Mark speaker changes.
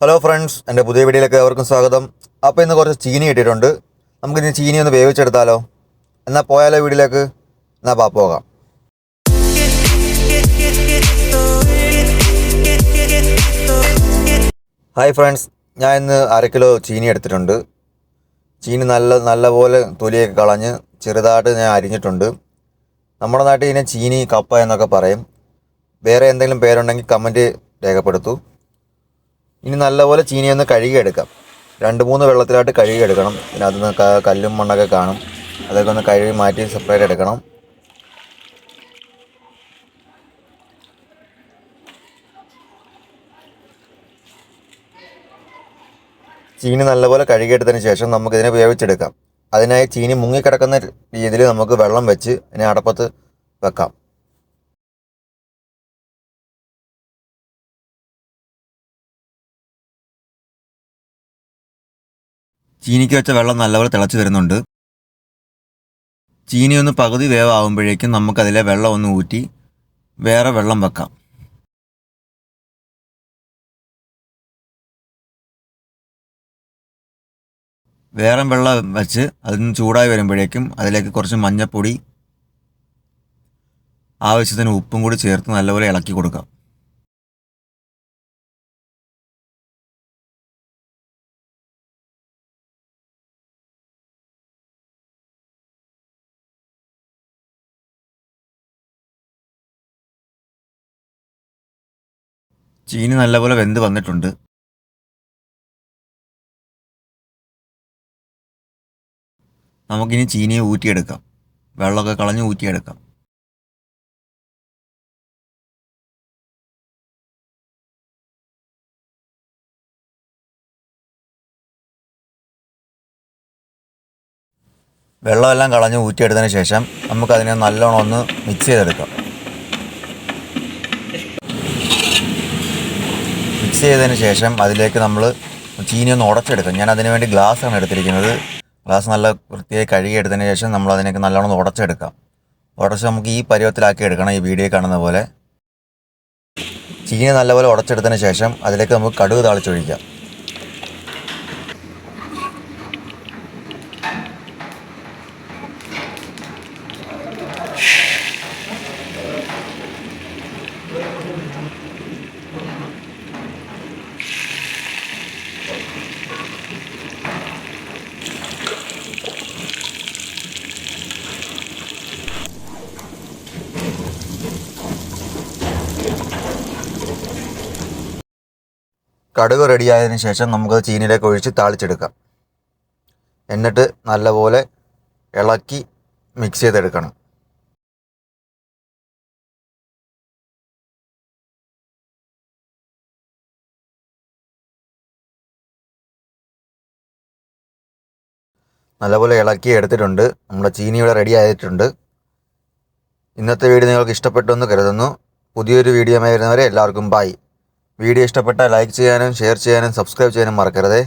Speaker 1: Hello friends എന്റെ പുതിയ വീഡിയോയിലേക്ക് അവർക്കും സ്വാഗതം. അപ്പോൾ ഇന്ന് കുറച്ച് ചീനി കിട്ടിയിട്ടുണ്ട്. നമുക്കിനി ചീനി ഒന്ന് വേവിച്ചെടുത്താലോ? എന്നാൽ പോയാലോ വീട്ടിലേക്ക്? എന്നാൽ പാ പോകാം. ഹായ് ഫ്രണ്ട്സ് ഞാൻ ഇന്ന് അര കിലോ ചീനി എടുത്തിട്ടുണ്ട്. ചീനി നല്ല നല്ല പോലെ തൊലിയൊക്കെ കളഞ്ഞ് ചെറുതായിട്ട് ഞാൻ അരിഞ്ഞിട്ടുണ്ട്. നമ്മുടെ നാട്ടിൽ ഇതിനെ ചീനി കപ്പ എന്നൊക്കെ പറയും. വേറെ എന്തെങ്കിലും പേരുണ്ടെങ്കിൽ കമന്റ് രേഖപ്പെടുത്തൂ. ഇനി നല്ലപോലെ ചീനി ഒന്ന് കഴുകിയെടുക്കാം. രണ്ട് മൂന്ന് വെള്ളത്തിലായിട്ട് കഴുകിയെടുക്കണം. അത് കല്ലും മണ്ണൊക്കെ കാണും. അതൊക്കെ ഒന്ന് കഴുകി മാറ്റി സെപ്പറേറ്റ് എടുക്കണം. ചീനി നല്ലപോലെ കഴുകിയെടുത്തതിന് ശേഷം നമുക്കിതിനെ വേവിച്ചെടുക്കാം. അതിനായി ചീനി മുങ്ങിക്കിടക്കുന്ന രീതിയിൽ നമുക്ക് വെള്ളം വെച്ച് ഇതിനെ അടപ്പത്ത് വെക്കാം. ചീനിക്ക് വെച്ച വെള്ളം നല്ലപോലെ തിളച്ച് വരുന്നുണ്ട്. ചീനി ഒന്ന് പകുതി വേവാകുമ്പോഴേക്കും നമുക്കതിലെ വെള്ളം ഒന്ന് ഊറ്റി വേറെ വെള്ളം വെക്കാം. വേറെ വെള്ളം വെച്ച് അതിന് ചൂടായി വരുമ്പോഴേക്കും അതിലേക്ക് കുറച്ച് മഞ്ഞൾപ്പൊടി ആവശ്യത്തിന് ഉപ്പും കൂടി ചേർത്ത് നല്ലപോലെ ഇളക്കി കൊടുക്കാം. ചീനി നല്ലപോലെ വെന്ത് വന്നിട്ടുണ്ട്. നമുക്കിനി ചീനിയെ ഊറ്റിയെടുക്കാം. വെള്ളമൊക്കെ കളഞ്ഞ് ഊറ്റിയെടുക്കാം. വെള്ളമെല്ലാം കളഞ്ഞ് ഊറ്റിയെടുത്തതിന് ശേഷം നമുക്കതിനെ നല്ലോണം ഒന്ന് മിക്സ് ചെയ്തെടുക്കാം. മിക്സ് ചെയ്തതിന് ശേഷം അതിലേക്ക് നമ്മൾ ചീനി ഒന്ന് ഉടച്ചെടുക്കും. ഞാൻ അതിന് വേണ്ടി ഗ്ലാസ്സാണ് എടുത്തിരിക്കുന്നത്. ഗ്ലാസ് നല്ല വൃത്തിയായി കഴുകിയെടുത്തതിന് ശേഷം നമ്മൾ അതിനൊക്കെ നല്ലോണം ഉടച്ചെടുക്കാം. ഉടച്ച് നമുക്ക് ഈ പരുവത്തിലാക്കി എടുക്കണം ഈ വീഡിയോ കാണുന്ന പോലെ. ചീനി നല്ലപോലെ ഉടച്ചെടുത്തതിന് ശേഷം അതിലേക്ക് നമുക്ക് കടുക് താളിച്ചൊഴിക്കാം കടുക് റെഡിയായതിനു ശേഷം നമുക്കത് ചീനിയിലേക്ക് ഒഴിച്ച് താളിച്ചെടുക്കാം. എന്നിട്ട് നല്ലപോലെ ഇളക്കി മിക്സ് ചെയ്തെടുക്കണം. നല്ലപോലെ ഇളക്കി എടുത്തിട്ടുണ്ട്. നമ്മുടെ ചീനി ഇവിടെ റെഡി ആയിട്ടുണ്ട്. ഇന്നത്തെ വീഡിയോ നിങ്ങൾക്ക് ഇഷ്ടപ്പെട്ടു എന്ന് കരുതുന്നു. പുതിയൊരു വീഡിയോ വരുന്നവരെ എല്ലാവർക്കും ബൈ വീഡിയോ ഇഷ്ടപ്പെട്ടാൽ ലൈക്ക് ചെയ്യാനും ഷെയർ ചെയ്യാനും സബ്സ്ക്രൈബ് ചെയ്യാനും മറക്കരുതേ.